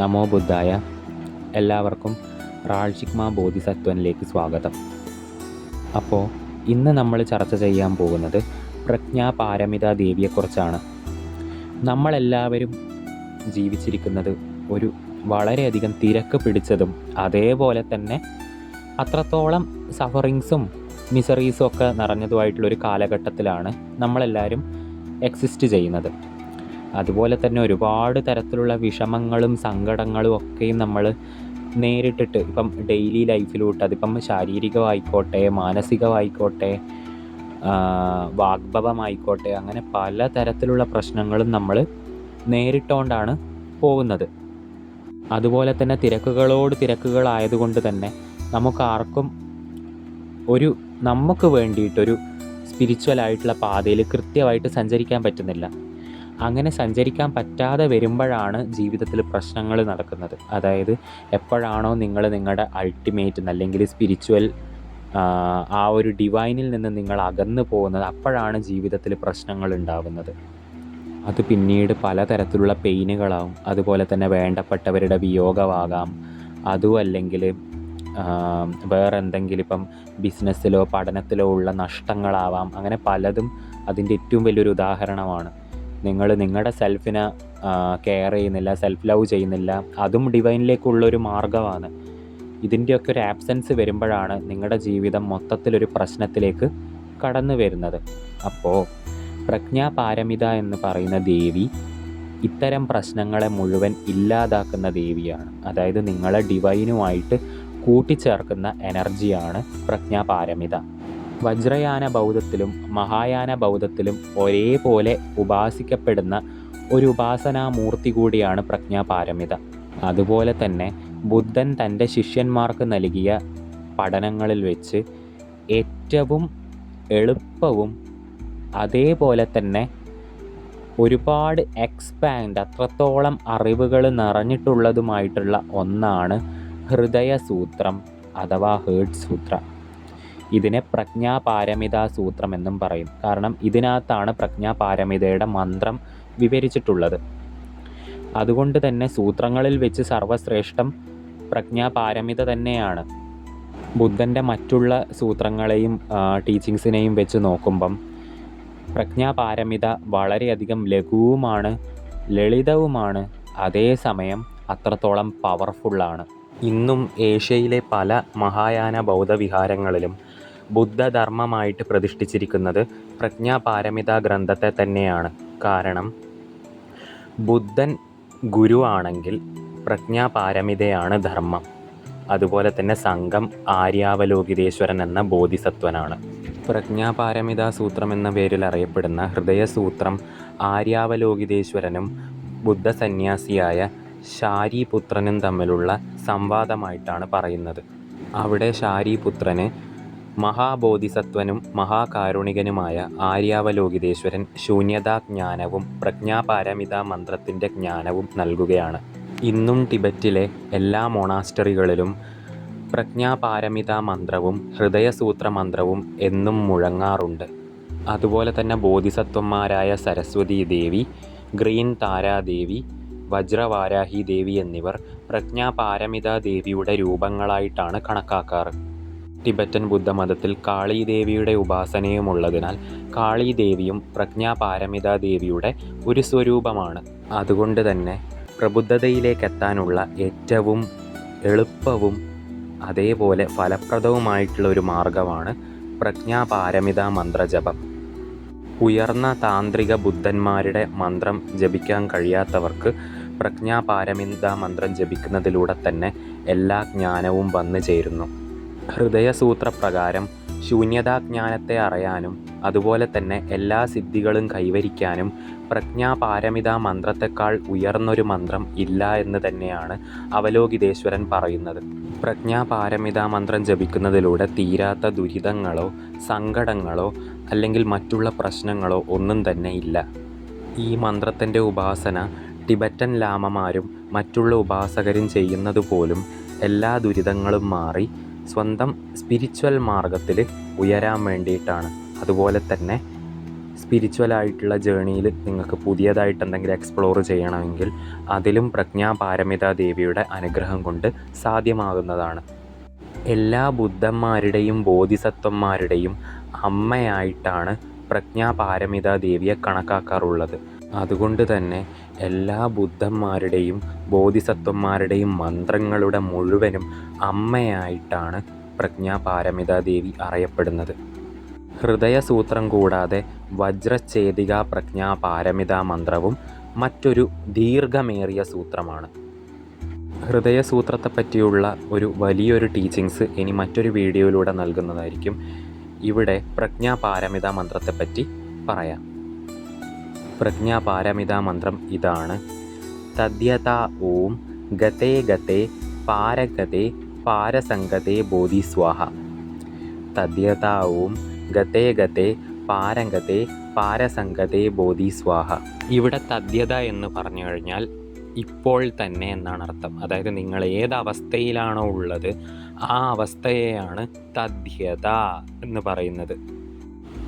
നമോ ബുദ്ധായ. എല്ലാവർക്കും റാൾഷിക്മ ബോധിസത്വനിലേക്ക് സ്വാഗതം. അപ്പോൾ ഇന്ന് നമ്മൾ ചർച്ച ചെയ്യാൻ പോകുന്നത് പ്രജ്ഞാപാരമിത ദേവിയെക്കുറിച്ചാണ്. നമ്മളെല്ലാവരും ജീവിച്ചിരിക്കുന്നത് ഒരു വളരെയധികം തിരക്ക് പിടിച്ചതും അതേപോലെ തന്നെ അത്രത്തോളം സഫറിങ്സും മിസറീസും ഒക്കെ നിറഞ്ഞതുമായിട്ടുള്ളൊരു കാലഘട്ടത്തിലാണ് നമ്മളെല്ലാവരും എക്സിസ്റ്റ് ചെയ്യുന്നത്. അതുപോലെ തന്നെ ഒരുപാട് തരത്തിലുള്ള വിഷമങ്ങളും സങ്കടങ്ങളും ഒക്കെയും നമ്മൾ നേരിട്ടിട്ട് ഇപ്പം ഡെയിലി ലൈഫിലോട്ട് അതിപ്പം ശാരീരികമായിക്കോട്ടെ മാനസികമായിക്കോട്ടെ വാഗ്ഭവമായിക്കോട്ടെ അങ്ങനെ പല തരത്തിലുള്ള പ്രശ്നങ്ങളും നമ്മൾ നേരിട്ടുകൊണ്ടാണ് പോകുന്നത്. അതുപോലെ തന്നെ തിരക്കുകളോട് തിരക്കുകളായതുകൊണ്ട് തന്നെ നമുക്കാർക്കും ഒരു നമുക്ക് വേണ്ടിയിട്ടൊരു സ്പിരിച്വൽ ആയിട്ടുള്ള പാതയിൽ കൃത്യമായിട്ട് സഞ്ചരിക്കാൻ പറ്റുന്നില്ല. അങ്ങനെ സഞ്ചരിക്കാൻ പറ്റാതെ വരുമ്പോഴാണ് ജീവിതത്തിൽ പ്രശ്നങ്ങൾ നടക്കുന്നത്. അതായത് എപ്പോഴാണോ നിങ്ങൾ നിങ്ങളുടെ അൾട്ടിമേറ്റ് അല്ലെങ്കിൽ സ്പിരിച്വൽ ആ ഒരു ഡിവൈനിൽ നിന്ന് നിങ്ങൾ അകന്നു പോകുന്നത് അപ്പോഴാണ് ജീവിതത്തിൽ പ്രശ്നങ്ങൾ ഉണ്ടാകുന്നത് അത് പിന്നീട് പലതരത്തിലുള്ള പെയിനുകളാവും അതുപോലെ തന്നെ വേണ്ടപ്പെട്ടവരുടെ വിയോഗമാകാം. അതും അല്ലെങ്കിൽ വേറെ എന്തെങ്കിലും ഇപ്പം ബിസിനസ്സിലോ പഠനത്തിലോ ഉള്ള നഷ്ടങ്ങളാവാം. അങ്ങനെ പലതും അതിന്റെ ഏറ്റവും വലിയൊരു ഉദാഹരണമാണ്. നിങ്ങൾ നിങ്ങളുടെ സെൽഫിനെ കെയർ ചെയ്യുന്നില്ല സെൽഫ് ലവ് ചെയ്യുന്നില്ല അതും ഡിവൈനിലേക്കുള്ളൊരു മാർഗമാണ് ഇതിന്റെയൊക്കെ ഒരു ആബ്സെൻസ് വരുമ്പോഴാണ് നിങ്ങളുടെ ജീവിതം മൊത്തത്തിലൊരു പ്രശ്നത്തിലേക്ക് കടന്നു വരുന്നത്. അപ്പോൾ പ്രജ്ഞാപാരമിത എന്ന് പറയുന്ന ദേവി ഇത്തരം പ്രശ്നങ്ങളെ മുഴുവൻ ഇല്ലാതാക്കുന്ന ദേവിയാണ്. അതായത് നിങ്ങളെ ഡിവൈനുമായിട്ട് കൂട്ടിച്ചേർക്കുന്ന എനർജിയാണ് പ്രജ്ഞാപാരമിത. വജ്രയാന ബൗദ്ധത്തിലും മഹായാന ബൗദ്ധത്തിലും ഒരേപോലെ ഉപാസിക്കപ്പെടുന്ന ഒരു ഉപാസനാമൂർത്തി കൂടിയാണ് പ്രജ്ഞാപാരമിത. അതുപോലെ തന്നെ ബുദ്ധൻ തന്റെ ശിഷ്യന്മാർക്ക് നൽകിയ പഠനങ്ങളിൽ വെച്ച് ഏറ്റവും എളുപ്പവും അതേപോലെ തന്നെ ഒരുപാട് എക്സ്പാൻഡ് അത്രത്തോളം അറിവുകൾ നിറഞ്ഞിട്ടുള്ളതുമായിട്ടുള്ള ഒന്നാണ് ഹൃദയസൂത്രം അഥവാ ഹേർട്ട് സൂത്ര ഇതിനെ പ്രജ്ഞാപാരമിത സൂത്രം എന്നും പറയും. കാരണം ഇതിനകത്താണ് പ്രജ്ഞാപാരമിതയുടെ മന്ത്രം വിവരിച്ചിട്ടുള്ളത്. അതുകൊണ്ട് തന്നെ സൂത്രങ്ങളിൽ വെച്ച് സർവശ്രേഷ്ഠം പ്രജ്ഞാപാരമിത തന്നെയാണ്. ബുദ്ധന്റെ മറ്റുള്ള സൂത്രങ്ങളെയും ടീച്ചിങ്സിനെയും വെച്ച് നോക്കുമ്പം പ്രജ്ഞാപാരമിത വളരെയധികം ലഘുവുമാണ് ലളിതവുമാണ്. അതേസമയം അത്രത്തോളം പവർഫുള്ളാണ് ഇന്നും ഏഷ്യയിലെ പല മഹായാന ബൗദ്ധവിഹാരങ്ങളിലും ബുദ്ധധർമ്മമായിട്ട് പ്രതിഷ്ഠിച്ചിരിക്കുന്നത് പ്രജ്ഞാപാരമിത ഗ്രന്ഥത്തെ തന്നെയാണ്. കാരണം ബുദ്ധൻ ഗുരുവാണെങ്കിൽ പ്രജ്ഞാപാരമിതയാണ് ധർമ്മം. അതുപോലെ തന്നെ സംഘം ആര്യാവലോകിതേശ്വരൻ എന്ന ബോധിസത്വനാണ്. പ്രജ്ഞാപാരമിത സൂത്രം എന്ന പേരിൽ അറിയപ്പെടുന്ന ഹൃദയസൂത്രം ആര്യാവലോകിതേശ്വരനും ബുദ്ധസന്യാസിയായ ശാരിപുത്രനും തമ്മിലുള്ള സംവാദമായിട്ടാണ് പറയുന്നത്. അവിടെ ശാരീപുത്രന് മഹാബോധിസത്വനും മഹാകാരുണികനുമായ ആര്യാവലോകിതേശ്വരൻ ശൂന്യതാജ്ഞാനവും പ്രജ്ഞാപാരമിതാ മന്ത്രത്തിന്റെ ജ്ഞാനവും നൽകുകയാണ്. ഇന്നും ടിബറ്റിലെ എല്ലാ മൊണാസ്റ്ററികളിലും പ്രജ്ഞാപാരമിതാ മന്ത്രവും ഹൃദയസൂത്ര മന്ത്രവും എന്നും മുഴങ്ങാറുണ്ട്. അതുപോലെ തന്നെ ബോധിസത്വന്മാരായ സരസ്വതി ദേവി ഗ്രീൻ താരാദേവി വജ്രവാരാഹി ദേവി എന്നിവർ പ്രജ്ഞാപാരമിതാ ദേവിയുടെ രൂപങ്ങളായിട്ടാണ് കണക്കാക്കാറ്. ടിബറ്റൻ ബുദ്ധമതത്തിൽ കാളീദേവിയുടെ ഉപാസനയുമുള്ളതിനാൽ കാളീദേവിയും ദേവിയും പ്രജ്ഞാപാരമിത ദേവിയുടെ ഒരു സ്വരൂപമാണ്. അതുകൊണ്ട് തന്നെ പ്രബുദ്ധതയിലേക്കെത്താനുള്ള ഏറ്റവും എളുപ്പവും അതേപോലെ ഫലപ്രദവുമായിട്ടുള്ള ഒരു മാർഗമാണ് പ്രജ്ഞാപാരമിത മന്ത്രജപം. ഉയർന്ന താന്ത്രിക ബുദ്ധന്മാരുടെ മന്ത്രം ജപിക്കാൻ കഴിയാത്തവർക്ക് പ്രജ്ഞാപാരമിത മന്ത്രം ജപിക്കുന്നതിലൂടെ തന്നെ എല്ലാ ജ്ഞാനവും വന്നു ചേരുന്നു. ഹൃദയസൂത്രപ്രകാരം ശൂന്യതാജ്ഞാനത്തെ അറിയാനും അതുപോലെ തന്നെ എല്ലാ സിദ്ധികളും കൈവരിക്കാനും പ്രജ്ഞാപാരമിത മന്ത്രത്തെക്കാൾ ഉയർന്നൊരു മന്ത്രം ഇല്ല എന്ന് തന്നെയാണ് അവലോകിതേശ്വരൻ പറയുന്നത്. പ്രജ്ഞാപാരമിത മന്ത്രം ജപിക്കുന്നതിലൂടെ തീരാത്ത ദുരിതങ്ങളോ സങ്കടങ്ങളോ അല്ലെങ്കിൽ മറ്റുള്ള പ്രശ്നങ്ങളോ ഒന്നും തന്നെ ഇല്ല. ഈ മന്ത്രത്തിന്റെ ഉപാസന ടിബറ്റൻ ലാമമാരും മറ്റുള്ള ഉപാസകരും ചെയ്യുന്നത് പോലും എല്ലാ ദുരിതങ്ങളും മാറി സ്വന്തം സ്പിരിച്വൽ മാർഗത്തിൽ ഉയരാൻ വേണ്ടിയിട്ടാണ്. അതുപോലെ തന്നെ സ്പിരിച്വൽ ആയിട്ടുള്ള ജേണിയിൽ നിങ്ങൾക്ക് പുതിയതായിട്ട് എന്തെങ്കിലും എക്സ്പ്ലോർ ചെയ്യണമെങ്കിൽ അതിലും പ്രജ്ഞാപാരമിത ദേവിയുടെ അനുഗ്രഹം കൊണ്ട് സാധ്യമാകുന്നതാണ്. എല്ലാ ബുദ്ധന്മാരുടെയും ബോധിസത്വന്മാരുടെയും അമ്മയായിട്ടാണ് പ്രജ്ഞാപാരമിത ദേവിയെ കണക്കാക്കാറുള്ളത്. അതുകൊണ്ട് തന്നെ എല്ലാ ബുദ്ധന്മാരുടെയും ബോധിസത്വന്മാരുടെയും മന്ത്രങ്ങളുടെ മുഴുവനും അമ്മയായിട്ടാണ് പ്രജ്ഞാപാരമിതാദേവി അറിയപ്പെടുന്നത്. ഹൃദയസൂത്രം കൂടാതെ വജ്രഛേദിക പ്രജ്ഞാപാരമിത മന്ത്രവും മറ്റൊരു ദീർഘമേറിയ സൂത്രമാണ്. ഹൃദയസൂത്രത്തെ പറ്റിയുള്ള ഒരു വലിയൊരു ടീച്ചിങ്സ് ഇനി മറ്റൊരു വീഡിയോയിലൂടെ നൽകുന്നതായിരിക്കും. ഇവിടെ പ്രജ്ഞാപാരമിത മന്ത്രത്തെപ്പറ്റി പറയാം. പ്രജ്ഞാപാരമിത മന്ത്രം ഇതാണ്. തദ്യത ഓം ഗതേ ഗതേ പാരഗതേ പാരസംഗതേ ബോധിസ്വാഹ തദ്യത ഓം ഗതേ ഗതേ പാരംഗതേ പാരസംഗതേ ബോധിസ്വാഹ ഇവിടെ തദ്യത എന്ന് പറഞ്ഞു കഴിഞ്ഞാൽ ഇപ്പോൾ തന്നെ എന്നാണ് അർത്ഥം. അതായത് നിങ്ങൾ ഏത് ഉള്ളത് ആ അവസ്ഥയെയാണ് തദ്യത എന്ന് പറയുന്നത്.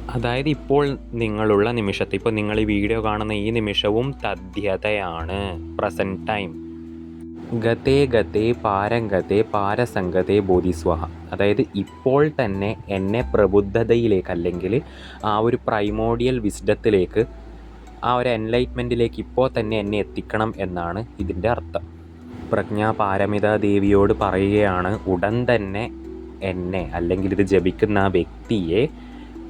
അതായത് ഇപ്പോൾ നിങ്ങളുള്ള നിമിഷത്തെ ഇപ്പോൾ നിങ്ങൾ ഈ വീഡിയോ കാണുന്ന ഈ നിമിഷവും തദ്ധ്യതയാണ് പ്രസന്റ് ടൈം ഗതേ ഗതേ പാരംഗതേ പാരസംഗതേ ബോധിസ്വഹ. അതായത് ഇപ്പോൾ തന്നെ എന്നെ പ്രബുദ്ധതയിലേക്ക് അല്ലെങ്കിൽ ആ ഒരു പ്രൈമോഡിയൽ വിസ്ഡത്തിലേക്ക് ആ ഒരു എൻലൈറ്റ്മെന്റിലേക്ക് ഇപ്പോൾ തന്നെ എന്നെ എത്തിക്കണം എന്നാണ് ഇതിന്റെ അർത്ഥം. പ്രജ്ഞാപാരമിത ദേവിയോട് പറയുകയാണ് ഉടൻ തന്നെ എന്നെ അല്ലെങ്കിൽ ഇത് ജപിക്കുന്ന ആ വ്യക്തിയെ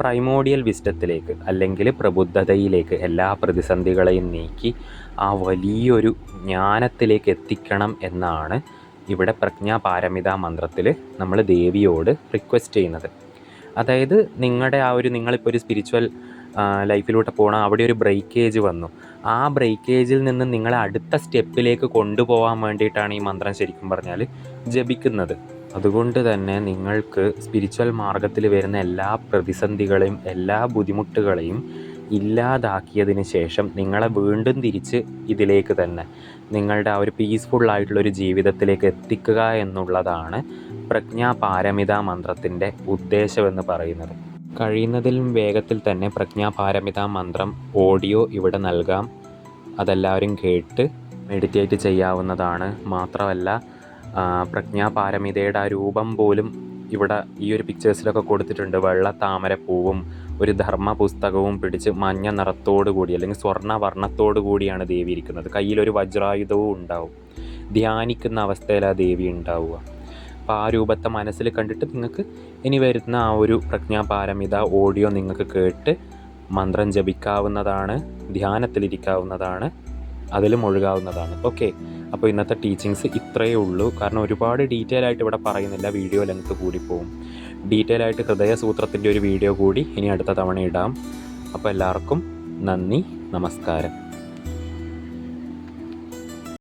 പ്രൈമോഡിയൽ വിസ്റ്റത്തിലേക്ക് അല്ലെങ്കിൽ പ്രബുദ്ധതയിലേക്ക് എല്ലാ പ്രതിസന്ധികളെയും നീക്കി ആ വലിയൊരു ജ്ഞാനത്തിലേക്ക് എത്തിക്കണം എന്നാണ് ഇവിടെ പ്രജ്ഞാപാരമിത മന്ത്രത്തിൽ നമ്മൾ ദേവിയോട് റിക്വസ്റ്റ് ചെയ്യുന്നത്. അതായത് നിങ്ങളുടെ ആ ഒരു നിങ്ങളിപ്പോൾ ഒരു സ്പിരിച്വൽ ലൈഫിലോട്ട് പോകണം അവിടെ ഒരു ബ്രേക്കേജ് വന്നു. ആ ബ്രേക്കേജിൽ നിന്ന് നിങ്ങളെ അടുത്ത സ്റ്റെപ്പിലേക്ക് കൊണ്ടുപോകാൻ വേണ്ടിയിട്ടാണ് ഈ മന്ത്രം ശരിക്കും പറഞ്ഞാൽ ജപിക്കുന്നത്. അതുകൊണ്ട് തന്നെ നിങ്ങൾക്ക് സ്പിരിച്വൽ മാർഗത്തിൽ വരുന്ന എല്ലാ പ്രതിസന്ധികളെയും എല്ലാ ബുദ്ധിമുട്ടുകളെയും ഇല്ലാതാക്കിയതിന് ശേഷം നിങ്ങളെ വീണ്ടും തിരിച്ച് ഇതിലേക്ക് തന്നെ നിങ്ങളുടെ ആ ഒരു പീസ്ഫുള്ളായിട്ടുള്ളൊരു ജീവിതത്തിലേക്ക് എത്തിക്കുക എന്നുള്ളതാണ് പ്രജ്ഞാപാരമിത മന്ത്രത്തിന്റെ ഉദ്ദേശമെന്ന് പറയുന്നത്. കഴിയുന്നതിലും വേഗത്തിൽ തന്നെ പ്രജ്ഞാപാരമിത മന്ത്രം ഓഡിയോ ഇവിടെ നൽകാം. അതെല്ലാവരും കേട്ട് മെഡിറ്റേറ്റ് ചെയ്യാവുന്നതാണ്. മാത്രമല്ല പ്രജ്ഞാപാരമിതയുടെ ആ രൂപം പോലും ഇവിടെ ഈ ഒരു പിക്ചേഴ്സിലൊക്കെ കൊടുത്തിട്ടുണ്ട്. വെള്ള താമരപ്പൂവും ഒരു ധർമ്മ പുസ്തകവും പിടിച്ച് മഞ്ഞ നിറത്തോടു കൂടി അല്ലെങ്കിൽ സ്വർണ വർണത്തോടു കൂടിയാണ് ദേവി ഇരിക്കുന്നത്. കയ്യിലൊരു വജ്രായുധവും ഉണ്ടാവും. ധ്യാനിക്കുന്ന അവസ്ഥയിലാണ് ദേവി ഉണ്ടാവുക. അപ്പോൾ ആ രൂപത്തെ മനസ്സിൽ കണ്ടിട്ട് നിങ്ങൾക്ക് ഇനി വരുന്ന ആ ഒരു പ്രജ്ഞാപാരമിത ഓഡിയോ നിങ്ങൾക്ക് കേട്ട് മന്ത്രം ജപിക്കാവുന്നതാണ് ധ്യാനത്തിലിരിക്കാവുന്നതാണ്. അതിലും ഒഴുകാവുന്നതാണ്. ഓക്കെ അപ്പോൾ ഇന്നത്തെ ടീച്ചിങ്സ് ഇത്രയേ ഉള്ളൂ. കാരണം ഒരുപാട് ഡീറ്റെയിൽ ആയിട്ട് ഇവിടെ പറയുന്നില്ല. വീഡിയോ ലെങ്ത് കൂടി പോവും. ഡീറ്റെയിൽ ആയിട്ട് ഹൃദയസൂത്രത്തിന്റെ ഒരു വീഡിയോ കൂടി ഇനി അടുത്ത തവണ ഇടാം. അപ്പോൾ എല്ലാവർക്കും നന്ദി. നമസ്കാരം.